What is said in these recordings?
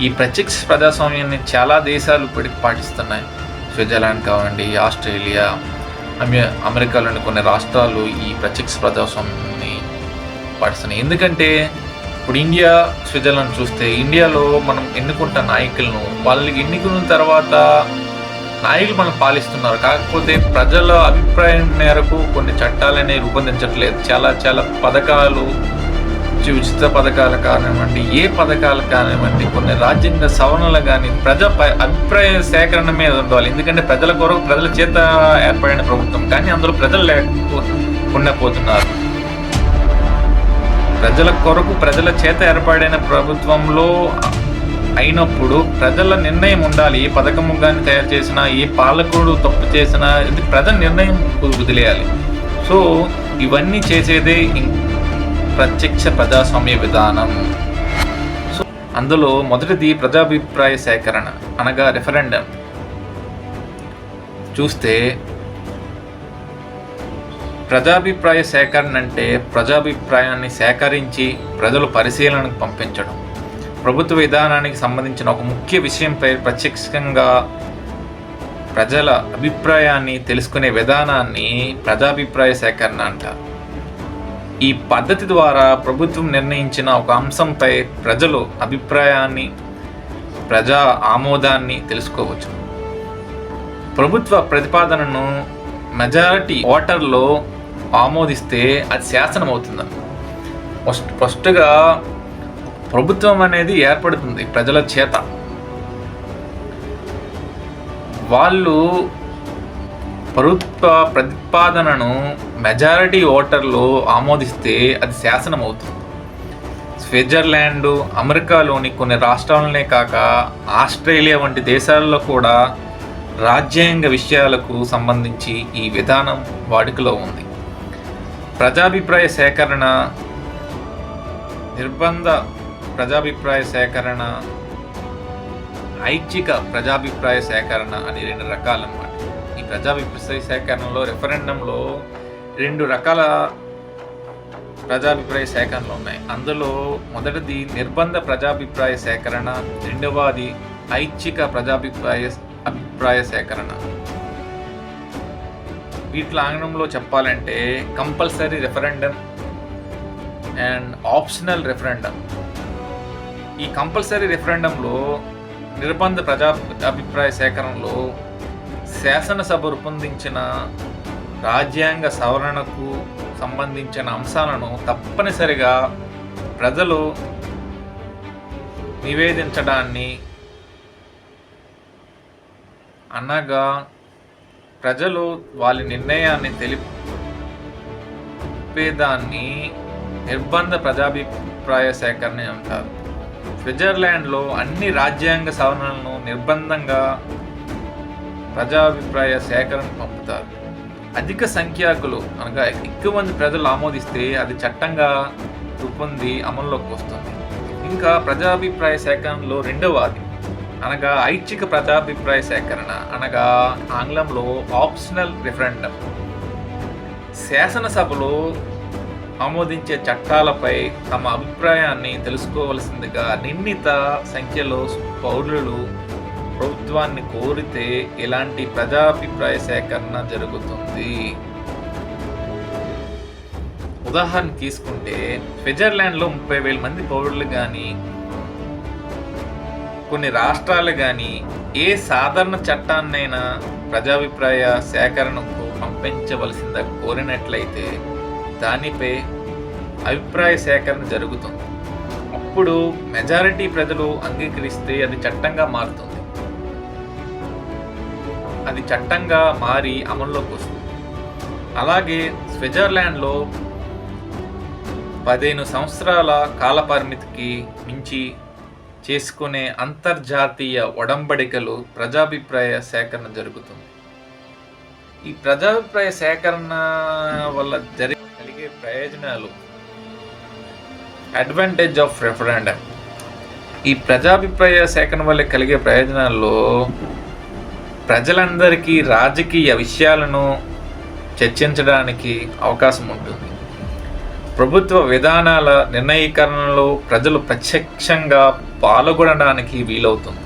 ఈ ప్రత్యక్ష ప్రజాస్వామ్యాన్ని చాలా దేశాలు ఇప్పటికి పాటిస్తున్నాయి. స్విట్జర్లాండ్ కావండి ఆస్ట్రేలియా అమె అమెరికాలోని కొన్ని రాష్ట్రాలు ఈ ప్రత్యక్ష ప్రజాస్వామ్యాన్ని పాటిస్తున్నాయి. ఎందుకంటే ఇప్పుడు ఇండియా స్విట్జర్లాండ్ చూస్తే ఇండియాలో మనం ఎన్నుకుంట నాయకులను వాళ్ళకి ఎన్నికల తర్వాత నాయకులు మనం పాలిస్తున్నారు. కాకపోతే ప్రజల అభిప్రాయం మేరకు కొన్ని చట్టాలనే రూపొందించట్లేదు. చాలా చాలా పథకాలు చి- ఉచిత పథకాలు కానివ్వండి ఏ పథకాలు కానివ్వండి కొన్ని రాజ్యాంగ సవరణలు కానీ ప్రజా అభిప్రాయ సేకరణ మీద ఉండాలి. ఎందుకంటే ప్రజల కొరకు ప్రజల చేత ఏర్పడిన ప్రభుత్వం. కానీ అందులో ప్రజలు లేకుండా పోతున్నారు ప్రజల కొరకు ప్రజల చేత ఏర్పడిన ప్రభుత్వంలో అయినప్పుడు ప్రజల నిర్ణయం ఉండాలి. ఏ పథకము కానీ తయారు చేసినా ఏ పాలకుడు తప్పు చేసినా ఇది ప్రజల నిర్ణయం వదిలేయాలి సో ఇవన్నీ చేసేదే ఇం- ప్రత్యక్ష ప్రజాస్వామ్య విధానం. సో అందులో మొదటిది ప్రజాభిప్రాయ సేకరణ అనగా రెఫరెండం. చూస్తే ప్రజాభిప్రాయ సేకరణ అంటే ప్రజాభిప్రాయాన్ని సేకరించి ప్రజలు పరిశీలనకు పంపించడం. ప్రభుత్వ విధానానికి సంబంధించిన ఒక ముఖ్య విషయంపై ప్రత్యక్షంగా ప్రజల అభిప్రాయాన్ని తెలుసుకునే విధానాన్ని ప్రజాభిప్రాయ సేకరణ అంటారు. ఈ పద్ధతి ద్వారా ప్రభుత్వం నిర్ణయించిన ఒక అంశంపై ప్రజలు అభిప్రాయాన్ని ప్రజా ఆమోదాన్ని తెలుసుకోవచ్చు. ప్రభుత్వ ప్రతిపాదనను మెజారిటీ ఓటర్లో ఆమోదిస్తే అది శాసనం అవుతుందని ఫస్ట్ ఫస్ట్గా ప్రభుత్వం అనేది ఏర్పడుతుంది ప్రజల చేత. వాళ్ళు ప్రభుత్వ ప్రతిపాదనను మెజారిటీ ఓటర్లు ఆమోదిస్తే అది శాసనం అవుతుంది స్విట్జర్లాండ్ అమెరికాలోని కొన్ని రాష్ట్రాలనే కాక ఆస్ట్రేలియా వంటి దేశాల్లో కూడా రాజ్యాంగ విషయాలకు సంబంధించి ఈ విధానం వాడుకలో ఉంది. ప్రజాభిప్రాయ సేకరణ నిర్బంధ ప్రజాభిప్రాయ సేకరణ ఐచ్ఛిక ప్రజాభిప్రాయ సేకరణ అని రెండు రకాలన్నమాట. ప్రజాభిప్రాయ సేకరణలో రెఫరెండంలో రెండు రకాల ప్రజాభిప్రాయ సేకరణలు ఉన్నాయి. అందులో మొదటిది నిర్బంధ ప్రజాభిప్రాయ సేకరణ రెండవది ఐచ్ఛిక ప్రజాభిప్రాయ అభిప్రాయ సేకరణ. వీటిలో ఆంగ్లంలో చెప్పాలంటే compulsory referendum and optional referendum ఈ కంపల్సరీ రెఫరెండంలో నిర్బంధ ప్రజా అభిప్రాయ సేకరణలో శాసనసభ రూపొందించిన రాజ్యాంగ సవరణకు సంబంధించిన అంశాలను తప్పనిసరిగా ప్రజలు నివేదించడాన్ని అనగా ప్రజలు వాళ్ళ నిర్ణయాన్ని తెలిపేదాన్ని నిర్బంధ ప్రజాభిప్రాయ సేకరణ అంటారు. స్విట్జర్లాండ్లో అన్ని రాజ్యాంగ సవరణలను నిర్బంధంగా ప్రజాభిప్రాయ సేకరణ పంపుతారు. అధిక సంఖ్యాకులు అనగా ఎక్కువ మంది ప్రజలు ఆమోదిస్తే అది చట్టంగా రూపొంది అమల్లోకి వస్తుంది. ఇంకా ప్రజాభిప్రాయ సేకరణలో రెండవది అనగా ఐచ్ఛిక ప్రజాభిప్రాయ సేకరణ అనగా ఆంగ్లంలో ఆప్షనల్ రిఫరెండం. శాసనసభలో ఆమోదించే చట్టాలపై తమ అభిప్రాయాన్ని తెలుసుకోవలసిందిగా నిర్ణీత సంఖ్యలో పౌరులు ప్రభుత్వాన్ని కోరితే ఇలాంటి ప్రజాభిప్రాయ సేకరణ జరుగుతుంది. ఉదాహరణ తీసుకుంటే స్విట్జర్లాండ్లో ముప్పై వేల మంది పౌరులు కానీ కొన్ని రాష్ట్రాలు కానీ ఏ సాధారణ చట్టాన్నైనా ప్రజాభిప్రాయ సేకరణకు పంపించవలసిందిగా కోరినట్లయితే దానిపై అభిప్రాయ సేకరణ జరుగుతుంది. అప్పుడు మెజారిటీ ప్రజలు అంగీకరిస్తే అది చట్టంగా మారుతుంది. అది చట్టంగా మారి అమల్లోకి వస్తుంది. అలాగే స్విట్జర్లాండ్లో పదిహేను సంవత్సరాల కాల పరిమితికి మించి చేసుకునే అంతర్జాతీయ ఒడంబడికలు ప్రజాభిప్రాయ సేకరణ జరుగుతుంది. ఈ ప్రజాభిప్రాయ సేకరణ వల్ల జరిగే కలిగే ప్రయోజనాలు అడ్వాంటేజ్ ఆఫ్ రెఫరెండం. ఈ ప్రజాభిప్రాయ సేకరణ వల్ల కలిగే ప్రయోజనాల్లో ప్రజలందరికీ రాజకీయ విషయాలను చర్చించడానికి అవకాశం ఉంటుంది. ప్రభుత్వ విధానాల నిర్ణయీకరణలో ప్రజలు ప్రత్యక్షంగా పాల్గొనడానికి వీలవుతుంది.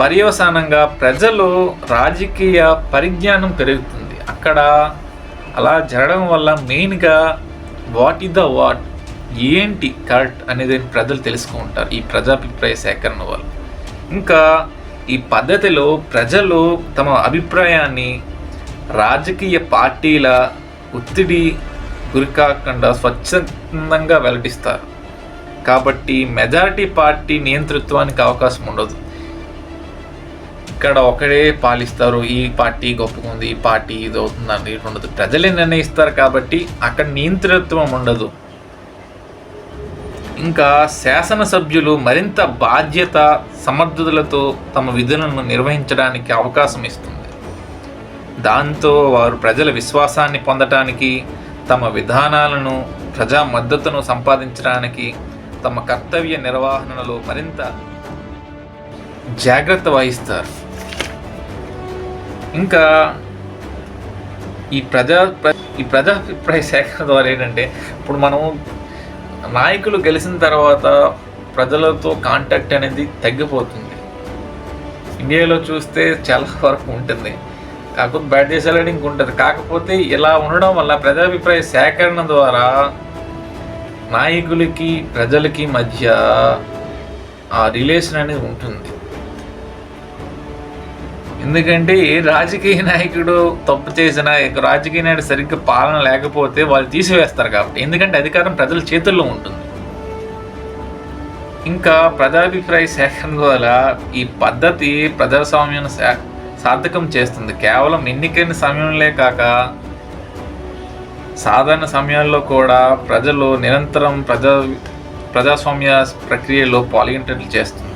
పర్యవసానంగా ప్రజలు రాజకీయ పరిజ్ఞానం పెరుగుతుంది. అక్కడ అలా జరగడం వల్ల మెయిన్గా వాట్ ఈ ద వాట్ ఏంటి కరెక్ట్ అనేది ప్రజలు తెలుసుకుంటారు ఈ ప్రజాభిప్రాయ సేకరణ వల్ల. ఇంకా ఈ పద్ధతిలో ప్రజలు తమ అభిప్రాయాన్ని రాజకీయ పార్టీల ఒత్తిడి గురికాకుండా స్వచ్ఛందంగా వెల్లడిస్తారు. కాబట్టి మెజారిటీ పార్టీ నియంతృత్వానికి అవకాశం ఉండదు. ఇక్కడ ఒకడే పాలిస్తారు ఈ పార్టీ గొప్పగా ఈ పార్టీ ఇది అవుతుందని ఉండదు ప్రజలే నిర్ణయిస్తారు కాబట్టి అక్కడ నియంతృత్వం ఉండదు. ఇంకా శాసనసభ్యులు మరింత బాధ్యత సమర్థతలతో తమ విధులను నిర్వహించడానికి అవకాశం ఇస్తుంది. దాంతో వారు ప్రజల విశ్వాసాన్ని పొందటానికి తమ విధానాలను ప్రజా మద్దతును సంపాదించడానికి తమ కర్తవ్య నిర్వహణలో మరింత జాగ్రత్త వహిస్తారు. ఇంకా ఈ ప్రజా ఈ ప్రజాభిప్రాయ సేకరణ ద్వారా ఏంటంటే ఇప్పుడు మనం నాయకులు గెలిచిన తర్వాత ప్రజలతో కాంటాక్ట్ అనేది తగ్గిపోతుంది. ఇండియాలో చూస్తే చాలా వరకు ఉంటుంది. కాకపోతే బయట దేశాలలో ఇంక ఉంటుంది కాకపోతే ఇలా ఉండడం వల్ల ప్రజాభిప్రాయ సేకరణ ద్వారా నాయకులకి ప్రజలకి మధ్య ఆ రిలేషన్ అనేది ఉంటుంది. ఎందుకంటే ఏ రాజకీయ నాయకుడు తప్పు చేసినా రాజకీయ నాయకుడు సరిగ్గా పాలన లేకపోతే వాళ్ళు తీసివేస్తారు కాబట్టి. ఎందుకంటే అధికారం ప్రజల చేతుల్లో ఉంటుంది. ఇంకా ప్రజాభిప్రాయ సేకరణ ద్వారా ఈ పద్ధతి ప్రజాస్వామ్యం సార్థకం చేస్తుంది. కేవలం ఎన్నికైన సమయంలో కాక సాధారణ సమయాల్లో కూడా ప్రజలు నిరంతరం ప్రజా ప్రజాస్వామ్య ప్రక్రియలో పాల్గొనేటట్లు చేస్తుంది